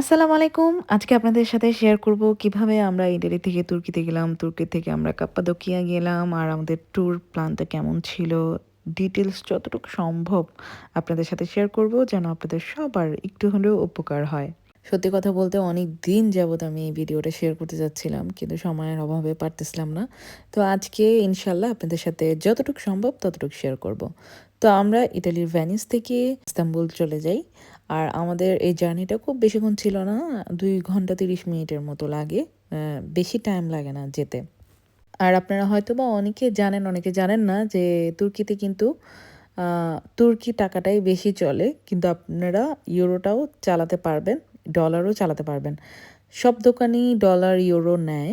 আসসালামু আলাইকুম। আজকে আপনাদের সাথে শেয়ার করব কীভাবে আমরা ইটালি থেকে তুর্কিতে গেলাম, তুর্কি থেকে আমরা কাপ্পাদোকিয়া গেলাম আর আমাদের ট্যুর প্ল্যানটা কেমন ছিল। ডিটেইলস যতটুকু সম্ভব আপনাদের সাথে শেয়ার করব যেন আপনাদের সবার একটু হলেও উপকার হয়। সত্যি কথা বলতে অনেক দিন যাবত আমি এই ভিডিওটা শেয়ার করতে যাচ্ছিলাম কিন্তু সময়ের অভাবে পারতেছিলাম না। তো আজকে ইনশাল্লাহ আপনাদের সাথে যতটুকু সম্ভব ততটুকু শেয়ার করব। তো আমরা ইটালির ভ্যানিস থেকে ইস্তাম্বুল চলে যাই। আর আমাদের এই জার্নিটা খুব বেশিক্ষণ ছিল না, দুই ঘণ্টা তিরিশ মিনিটের মতো লাগে বেশি টাইম লাগে না যেতে। আর আপনারা হয়তো বা অনেকে জানেন অনেকে জানেন না যে তুর্কিতে কিন্তু তুর্কি টাকাটাই বেশি চলে, কিন্তু আপনারা ইউরোটাও চালাতে পারবেন, ডলারও চালাতে পারবেন। সব দোকানই ডলার, ইউরো নেয়,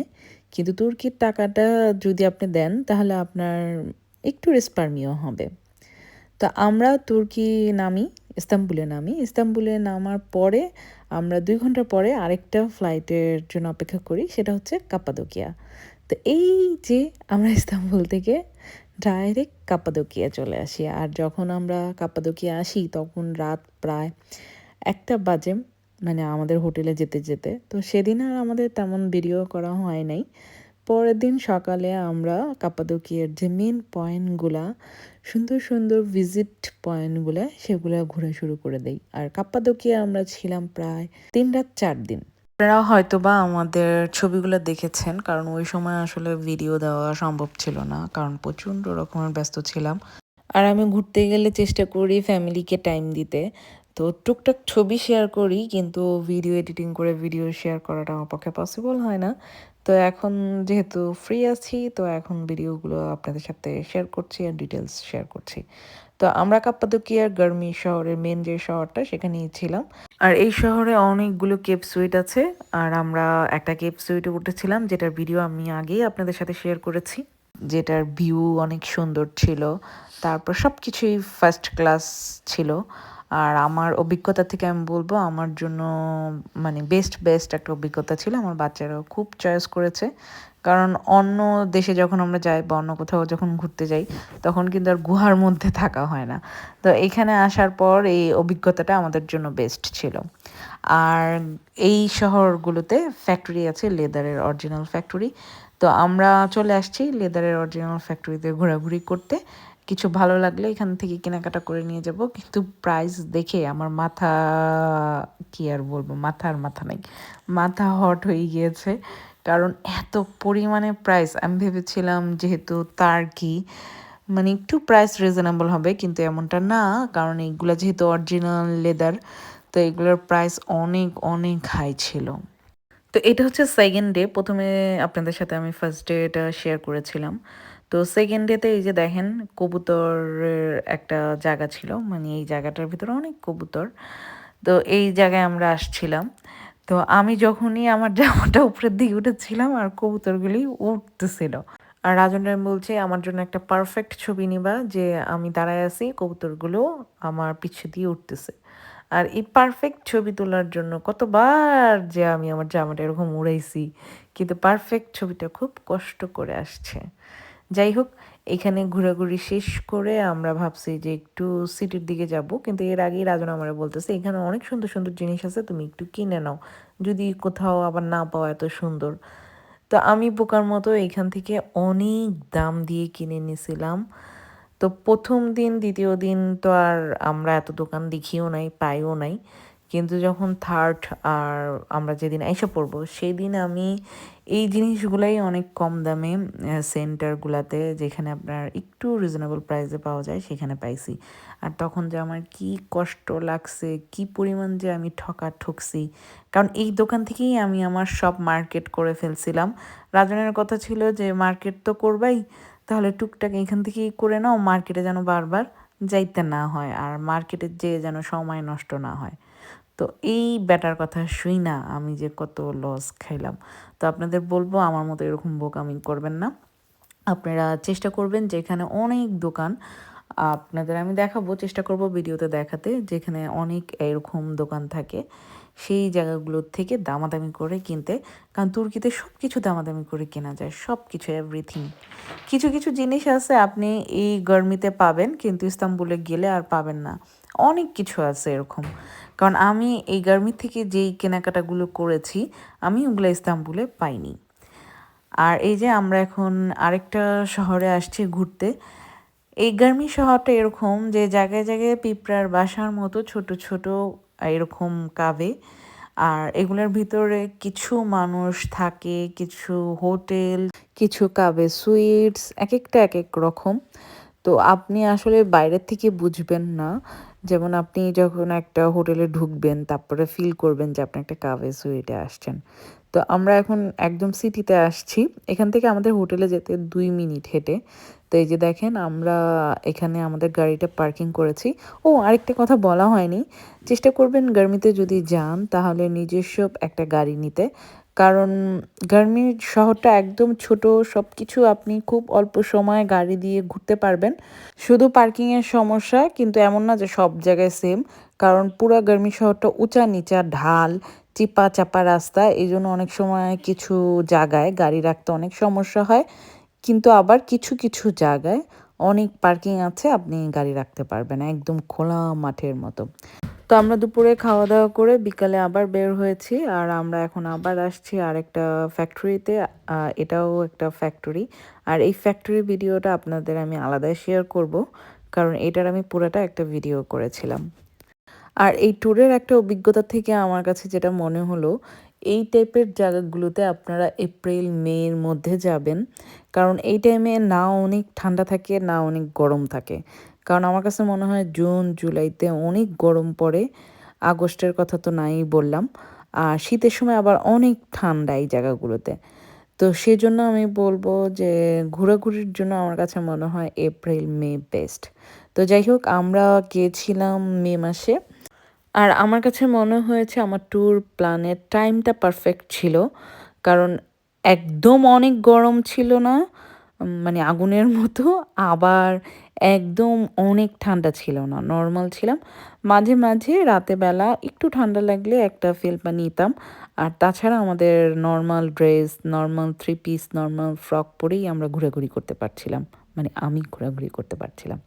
কিন্তু তুর্কির টাকাটা যদি আপনি দেন, তাহলে আপনার একটু রেসপার্মিও হবে। তা আমরা তুর্কি নামি, ইস্তাম্বুলে নামি। ইস্তাম্বুলে নামার পরে আমরা দুই ঘণ্টা পরে আরেকটা ফ্লাইটের জন্য অপেক্ষা করি, সেটা হচ্ছে কাপ্পাদোকিয়া। তো এই যে আমরা ইস্তাম্বুল থেকে ডাইরেক্ট কাপ্পাদোকিয়া চলে আসি, আর যখন আমরা কাপ্পাদোকিয়া আসি, তখন রাত প্রায় একটা বাজে মানে আমাদের হোটেলে যেতে যেতে। তো সেদিন আর আমাদের তেমন ভিডিও করা হয় নাই। পরের দিন সকালে আমরা কাপ্পাদোকিয়ার যে মেন পয়েন্টগুলা সুন্দর সুন্দর ভিজিট পয়েন্টগুলো সেগুলো ঘুরে শুরু করে দেই। আর কাপ্পাদোকিয়া আমরা ছিলাম প্রায় তিন রাত চার দিন। আপনারা হয়তো বা আমাদের ছবিগুলো দেখেছেন, কারণ ওই সময় আসলে ভিডিও দেওয়া সম্ভব ছিল না, কারণ প্রচণ্ড রকমের ব্যস্ত ছিলাম। আর আমি ঘুরতে গেলে চেষ্টা করি ফ্যামিলিকে টাইম দিতে। তো টুকটাক ছবি শেয়ার করি, কিন্তু ভিডিও এডিটিং করে ভিডিও শেয়ার করাটা আমার পক্ষে পসিবল হয় না। তো এখন যেহেতু ফ্রি আছি, তো এখন ভিডিওগুলো আপনাদের সাথে শেয়ার করছি আর ডিটেলস শেয়ার করছি। তো আমরা কাপ্পাদুকিয়ার গার্মি শহরের মেন যে শহরটা, সেখানেই ছিলাম। আর এই শহরে অনেকগুলো কেপ সুইট আছে, আর আমরা একটা কেপ সুইটে উঠেছিলাম, যেটার ভিডিও আমি আগেই আপনাদের সাথে শেয়ার করেছি। যেটার ভিউ অনেক সুন্দর ছিল, তারপর সব কিছুই ফার্স্ট ক্লাস ছিল। আর আমার অভিজ্ঞতা থেকে আমি বলব, আমার জন্য মানে বেস্ট বেস্ট একটা অভিজ্ঞতা ছিল। আমার বাচ্চারাও খুব চয়েস করেছে। কারণ অন্য দেশে যখন আমরা যাই বা অন্য কোথাও যখন ঘুরতে যাই, তখন কিন্তু আর গুহার মধ্যে থাকা হয় না। তো এখানে আসার পর এই অভিজ্ঞতাটা আমাদের জন্য বেস্ট ছিল। আর এই শহরগুলোতে ফ্যাক্টরি আছে, লেদারের অরিজিনাল ফ্যাক্টরি তো আমরা চলে আসছি লেদারের অরিজিনাল ফ্যাক্টরিতে ঘোরাঘুরি করতে। কিছু ভালো লাগলে এখান থেকে কেনাকাটা করে নিয়ে যাব। কিন্তু প্রাইস দেখে আমার মাথা, কি আর বলব, মাথার মাথা নেই। মাথা হট হয়ে গিয়েছে। কারণ এত পরিমাণে প্রাইস আমি ভেবেছিলাম যেহেতু তার কি মানে একটু প্রাইস রিজনেবল হবে, কিন্তু এমনটা না। কারণ এইগুলো যেহেতু অরিজিনাল লেদার তো এগুলোর প্রাইস অনেক অনেক হাই ছিল। তো এটা হচ্ছে সেকেন্ড ডে প্রথমে আপনাদের সাথে আমি ফার্স্ট ডে এটা শেয়ার করেছিলাম। তো সেকেন্ড ডেতে এই যে দেখেন কবুতরের একটা জায়গা ছিল মানে এই জায়গাটার ভিতরে অনেক কবুতর। তো এই জায়গায় আমরা আসছিলাম। তো আমি যখনই আমার জামাটা উপরের দিকে উঠেছিলাম আর কবুতরগুলি উঠতেছিল আর রাজন বলছে, আমার জন্য একটা পারফেক্ট ছবি নিবা যে আমি দাঁড়ায় আছি, কবুতরগুলো আমার পিছিয়ে দিয়ে উঠতেছে আর এই পারফেক্ট ছবি তোলার জন্য কতবার যে আমি আমার জামাটা এরকম উড়াইছি, কিন্তু পারফেক্ট ছবিটা খুব কষ্ট করে আসছে। যাই হোক, এখানে ঘোরাঘুরি শেষ করে আমরা ভাবছি যে একটু সিটির দিকে যাব। কিন্তু এর আগেই রাজন আমার বলতেছে, এখানে অনেক সুন্দর সুন্দর জিনিস আছে, তুমি একটু কিনে নাও। যদি কোথাও আবার না পাওয়া এত সুন্দর। তো আমি বোকার মতো এখান থেকে অনেক দাম দিয়ে কিনে নিয়েছিলাম তো প্রথম দিন, দ্বিতীয় দিন তো আর আমরা এত দোকান দেখিও নাই, পাইও নাই। কিন্তু যখন থার্ড আর আমরা যেদিন এসে পড়ব সেই দিন আমি এই জিনিসগুলাই অনেক কম দামে সেন্টারগুলাতে যেখানে আপনার একটু রিজনেবল প্রাইসে পাওয়া যায় সেখানে পাইছি। আর তখন যে আমার কি কষ্ট লাগছে, কি পরিমাণ যে আমি ঠকা ঠকছি, কারণ এই দোকান থেকেই আমি আমার সব মার্কেট করে ফেলছিলাম। রাজনের কথা ছিল যে মার্কেট তো করবাই, তাহলে টুকটাক এখান থেকেই করে নাও মার্কেটে যেন বারবার যাইতে না হয়, আর মার্কেটে যেয়ে যেন সময় নষ্ট না হয়। তো এই ব্যাটার কথা শুই না, আমি যে কত লস খাইলাম। তো আপনাদের বলব, আমার মতো এরকম বোকামি করবেন না। আপনারা চেষ্টা করবেন যে এখানে অনেক দোকান, আপনাদের আমি দেখাবো, চেষ্টা করব ভিডিওতে দেখাতে, যেখানে অনেক এরকম দোকান থাকে। সেই জায়গাগুলোর থেকে দামাদামি করে কিনতে, কারণ তুর্কিতে সব কিছু দামাদামি করে কেনা যায় সব কিছু এভরিথিং কিছু কিছু জিনিস আছে আপনি এই গরমিতে পাবেন, কিন্তু ইস্তাম্বুলে গেলে আর পাবেন না। অনেক কিছু আছে এরকম। কারণ আমি এই গার্মি থেকে যেই কেনাকাটাগুলো করেছি, আমি ওগুলো ইস্তাম্বুলে পাইনি। আর এই যে আমরা এখন আরেকটা শহরে আসছি ঘুরতে, এই গার্মি শহরটা এরকম যে জায়গায় জায়গায় পিঁপড়ার বাসার মতো ছোট ছোট এরকম কাবে আর এগুলোর ভিতরে কিছু মানুষ থাকে, কিছু হোটেল, কিছু কাবে সুইটস এক একটা এক এক রকম। তো আপনি আসলে বাইরের থেকে বুঝবেন না যেমন আপনি যখন একটা হোটেলে ঢুকবেন, তারপরে ফিল করবেন যে আপনি একটা কাবে সুইটে আসছেন। তো আমরা এখন একদম সিটিতে আসছি। এখান থেকে আমাদের হোটেলে যেতে দুই মিনিট হেঁটে। তো এই যে দেখেন, আমরা এখানে আমাদের গাড়িটা পার্কিং করেছি। ও, আরেকটা কথা বলা হয়নি। চেষ্টা করবেন গার্মিতে যদি যান, তাহলে নিজস্ব একটা গাড়ি নিতে। কারণ গার্মির শহরটা একদম ছোট সব কিছু আপনি খুব অল্প সময়ে গাড়ি দিয়ে ঘুরতে পারবেন। শুধু পার্কিংয়ের সমস্যা, কিন্তু এমন না যে সব জায়গায় সেম কারণ পুরো গার্মি শহরটা উঁচা নিচা ঢাল, চিপা চাপা রাস্তা, এই জন্য অনেক সময় কিছু জায়গায় গাড়ি রাখতে অনেক সমস্যা হয়। কিন্তু আবার কিছু কিছু জায়গায় অনেক পার্কিং আছে, আপনি গাড়ি রাখতে পারবেন, একদম খোলা মাঠের মতো। তো আমরা দুপুরে খাওয়া দাওয়া করে বিকালে আবার বের হয়েছি, আর আমরা এখন আবার আসছি আর একটা ফ্যাক্টরিতে এটাও একটা ফ্যাক্টরি আর এই ফ্যাক্টরি ভিডিওটা আপনাদের আমি আলাদাই শেয়ার করব, কারণ এটার আমি পুরোটা একটা ভিডিও করেছিলাম। আর এই ট্যুরের একটা অভিজ্ঞতা থেকে আমার কাছে যেটা মনে হলো এই টাইপের জায়গাগুলোতে আপনারা এপ্রিল মের মধ্যে যাবেন। কারণ এই টাইমে না অনেক ঠান্ডা থাকে, না অনেক গরম থাকে। কারণ আমার কাছে মনে হয় জুন জুলাইতে অনেক গরম পড়ে। আগস্টের কথা তো নাই বললাম। আর শীতের সময় আবার অনেক ঠান্ডা এই জায়গাগুলোতে। তো সেজন্য আমি বলব যে ঘোরাঘুরির জন্য আমার কাছে মনে হয় এপ্রিল মে বেস্ট তো যাই হোক, আমরা গিয়েছিলাম মে মাসে। আর আমার কাছে মনে হয়েছে আমার ট্যুর প্ল্যানের টাইমটা পারফেক্ট ছিল। কারণ একদম অনেক গরম ছিল না মানে আগুনের মতো, আবার একদম অনেক ঠান্ডা ছিল না নর্মাল ছিলাম। মাঝে মাঝে রাতে বেলা একটু ঠান্ডা লাগলে একটা ফেলপা নিতাম। আর তাছাড়া আমাদের normal dress normal three piece normal frock পরেই আমরা ঘোরাঘুরি করতে পারছিলাম। মানে আমি ঘোরাঘুরি করতে পারছিলাম।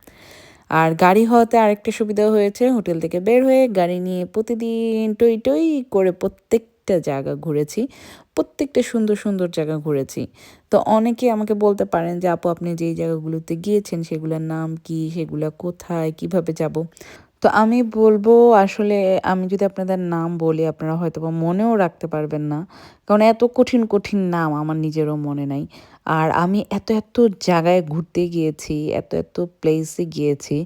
আর গাড়ি হওয়াতে আরেকটা সুবিধা হয়েছে, হোটেল থেকে বের হয়ে গাড়ি নিয়ে প্রতিদিন টই টই করে প্রত্যেকটা জায়গা ঘুরেছি, প্রত্যেকটা সুন্দর সুন্দর জায়গা ঘুরেছি। তো অনেকে আমাকে বলতে পারেন যে, আপু, আপনি যেই জায়গাগুলোতে গিয়েছেন সেগুলোর নাম কি? সেগুলো কোথায়? কীভাবে যাব? তো আমি বলব আসলে, আমি যদি আপনাদের নাম বলি, আপনারা হয়তো বা মনেও রাখতে পারবেন না। কারণ এত কঠিন কঠিন নাম আমার নিজেরও মনে নাই। আর আমি এত এত জায়গায় ঘুরতে গিয়েছি, এত এত প্লেসে গিয়েছি,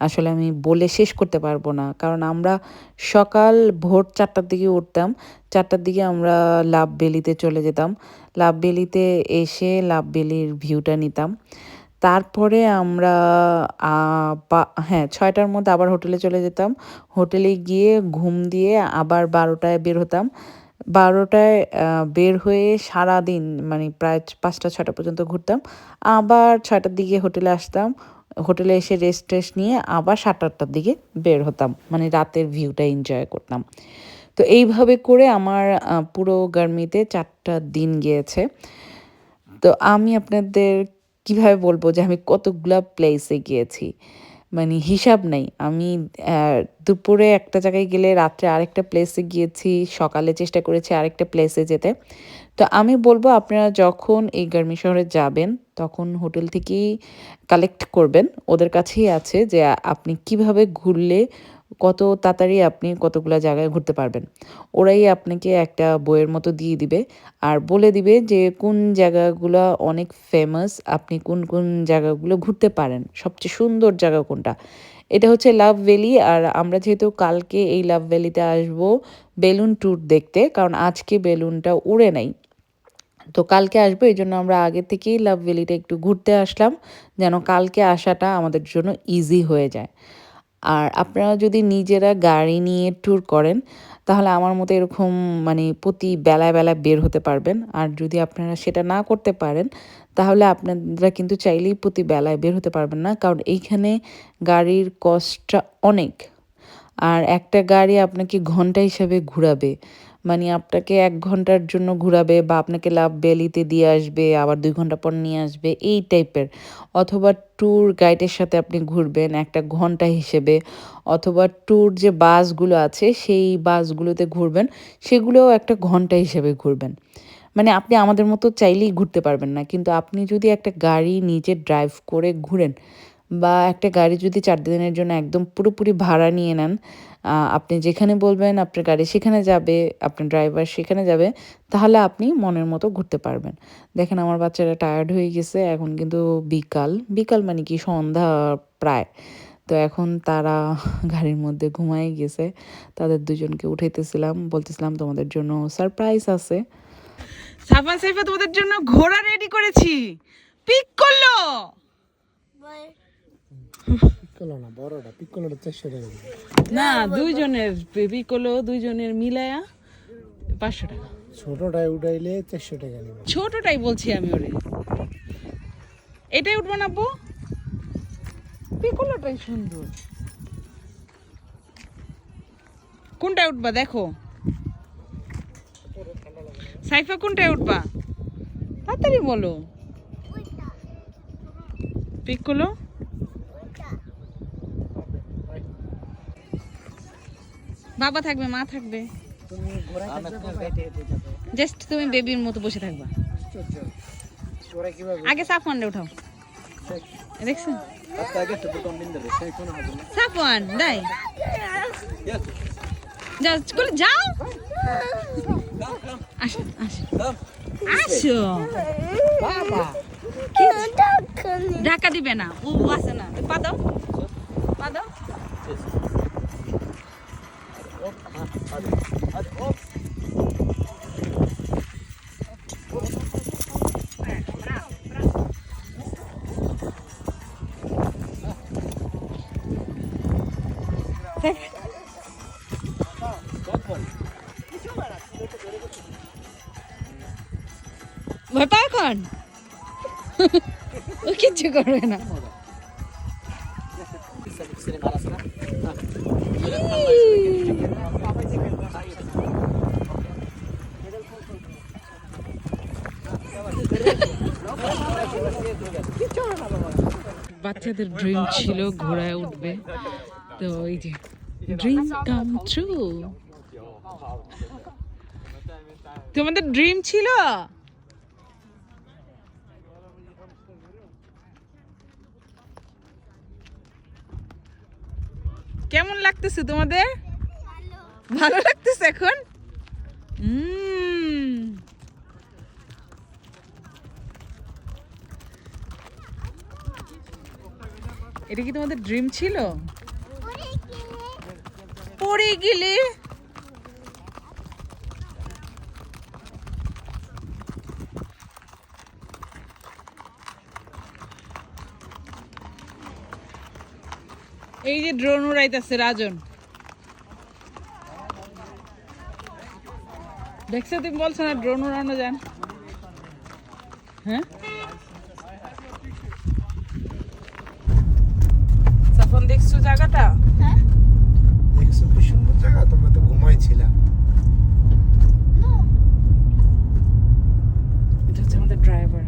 আসলে আমি বলে শেষ করতে পারব না। কারণ আমরা সকাল ভোর চারটার দিকে উঠতাম, চারটার দিকে আমরা লাভ বেলিতে চলে যেতাম। লাভ বেলিতে এসে লাভ বেলির ভিউটা নিতাম। তারপরে আমরা হ্যাঁ ছয়টার মধ্যে আবার হোটেলে চলে যেতাম। হোটেলে গিয়ে ঘুম দিয়ে আবার বারোটায় বের হতাম। বারোটায় বের হয়ে সারা দিন মানে প্রায় পাঁচটা ছটা পর্যন্ত ঘুরতাম। আবার ছয়টার দিকে হোটেলে আসতাম। হোটেলে এসে রেস্ট টেস্ট নিয়ে আবার সাত আটটার দিকে বের হতাম। মানে রাতের ভিউটা এনজয় করতাম। তো এইভাবে করে আমার পুরো গার্মিতে চারটা দিন গিয়েছে। তো আমি আপনাদের কীভাবে বলব যে আমি কতগুলা প্লেসে গিয়েছি? মানে হিসাব নেই। আমি দুপুরে একটা জায়গায় গেলে রাত্রে আরেকটা প্লেসে গিয়েছি, সকালে চেষ্টা করেছি আরেকটা প্লেসে যেতে। তো আমি বলব আপনারা যখন এই গার্মি শহরে যাবেন, তখন হোটেল থেকেই কালেক্ট করবেন। ওদের কাছেই আছে যে আপনি কীভাবে ঘুরলে কত তাড়াতাড়ি আপনি কতগুলো জায়গায় ঘুরতে পারবেন। ওরাই আপনাকে একটা বইয়ের মতো দিয়ে দিবে আর বলে দিবে যে কোন জায়গাগুলো অনেক ফেমাস আপনি কোন কোন জায়গাগুলো ঘুরতে পারেন। সবচেয়ে সুন্দর জায়গা কোনটা? এটা হচ্ছে লাভ ভ্যালি আর আমরা যেহেতু কালকে এই লাভ ভ্যালিতে আসব বেলুন ট্যুর দেখতে, কারণ আজকে বেলুনটা উড়ে নাই। তো কালকে আসব, এই জন্য আমরা আগে থেকেই লাভ ভ্যালিটা একটু ঘুরতে আসলাম, যেন কালকে আসাটা আমাদের জন্য ইজি হয়ে যায়। আর আপনারা যদি নিজেরা গাড়ি নিয়ে ট্যুর করেন, তাহলে আমার মতো এরকম মানে প্রতি বেলায় বেলায় বের হতে পারবেন। আর যদি আপনারা সেটা না করতে পারেন, তাহলে আপনারা কিন্তু চাইলেই প্রতি বেলায় বের হতে পারবেন না। কারণ এইখানে গাড়ির কস্টটা অনেক। আর একটা গাড়ি আপনাকে ঘণ্টা হিসাবে ঘুরাবে। মানে আপনাকে এক ঘণ্টার জন্য ঘোরাবে বা আপনাকে লাভ ভ্যালিতে দিয়ে আসবে, আবার দুই ঘণ্টা পর নিয়ে আসবে, এই টাইপের। অথবা ট্যুর গাইডের সাথে আপনি ঘুরবেন একটা ঘণ্টা হিসেবে। অথবা ট্যুর যে বাসগুলো আছে, সেই বাসগুলোতে ঘুরবেন, সেগুলোও একটা ঘণ্টা হিসেবে ঘুরবেন। মানে আপনি আমাদের মতো চাইলেই ঘুরতে পারবেন না, কিন্তু আপনি যদি একটা গাড়ি নিজে ড্রাইভ করে ঘুরেন বা একটা গাড়ি যদি চার দিনের জন্য একদম পুরোপুরি ভাড়া নিয়ে নেন আপনি যেখানে বলবেন আপনার গাড়ি সেখানে যাবে আপনার ড্রাইভার সেখানে যাবে তাহলে আপনি মনের মতো ঘুরতে পারবেন। দেখেন আমার বাচ্চারা টায়ার্ড হয়ে গেছে এখন কিন্তু বিকাল বিকাল মানে কি সন্ধ্যা প্রায়। তো এখন তারা গাড়ির মধ্যে ঘুমাই গেছে তাদের দুজনকে উঠাইতেছিলাম বলতেছিলাম তোমাদের জন্য সারপ্রাইজ আছে। সাফান সাইফা তোমাদের জন্য ঘোড়া রেডি করেছি। পিক করল। না দুইজনের দুইজনের মিলায়া পাঁচশো টাকা। উঠাইলে চারশো টাকা নেবে। ছোটটাই বলছি আমি ওরে। এটাই উঠবো না আব্বু? পিকোলোটাই সুন্দর। কোনটায় উঠবা দেখো? সাইফা কোনটায় উঠবা? তাড়াতাড়ি বলো। পিকোলো বাবা থাকবে মা থাকবে। জাস্ট তুমি বেবির মতো বসে থাকবা। আগে সাফওয়ান উঠাও। দেখছেন সাফওয়ান দাই যাও করে যাও। আসো আসো। আসো। ঢাকা দিবে না। ও আছে না। পা দাও পা দাও ভয় পাও এখন ও কিচ্ছু করবে না বাচ্চাদের ড্রিম ছিল ঘোড়ায় উঠবে। তো এই যে ড্রিম কাম ট্রু তোমাদের ড্রিম ছিল? কেমন লাগতেছে তোমাদের? ভালো লাগতেছে এখন? এটা কি তোমাদের ড্রিম ছিল? পড়ে গেলে। এই যে ড্রোন উড়াইতেছে রাজন। দেখছ তুমি বলছো না ড্রোন উড়ানো যান হ্যাঁ? জায়গাটা? দেখছ কি সুন্দর জায়গা তোমরা তো ঘুমাইছিলাম এটা হচ্ছে আমাদের ড্রাইভার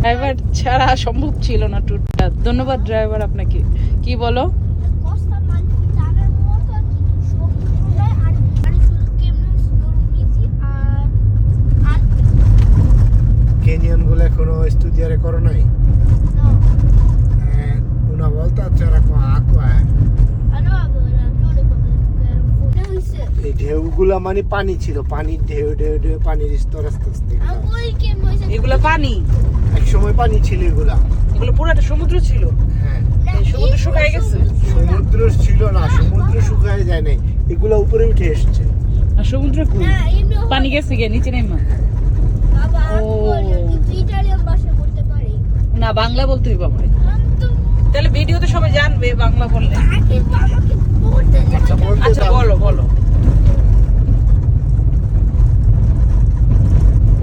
ড্রাইভার ছাড়া সম্ভব ছিল না ট্যুরটা ধন্যবাদ ড্রাইভার আপনাকে। কি বলো? Costa Malfitana মতো কিন্তু সমুদ্রে আর মানে শুধু কেমন স্নোরমিজি আর আর ক্যানিয়নগুলো এখনও স্টুডিয়ারে করো নাই? Una volta c'era qua acqua eh. এই ঢেউগুলা মানে পানি ছিল পানির ঢেউ ঢেউ ঢেউ পানির স্তর আস্তে আস্তে এগুলা। পানি এক সময় পানি ছিল এগুলা এগুলো পুরোটা সমুদ্র ছিল হ্যাঁ সমুদ্র শুকায় গেছে সমুদ্র ছিল না সমুদ্র শুকায় যায় নাই এগুলা উপরে উঠে এসছে আর সমুদ্র কই পানি গেছে গিয়ে নিচে নেমা পারি না বাংলা বলতে আমি তো তাহলে ভিডিওতে সবাই জানবে বাংলা বললে আচ্ছা আচ্ছা। বলো বলো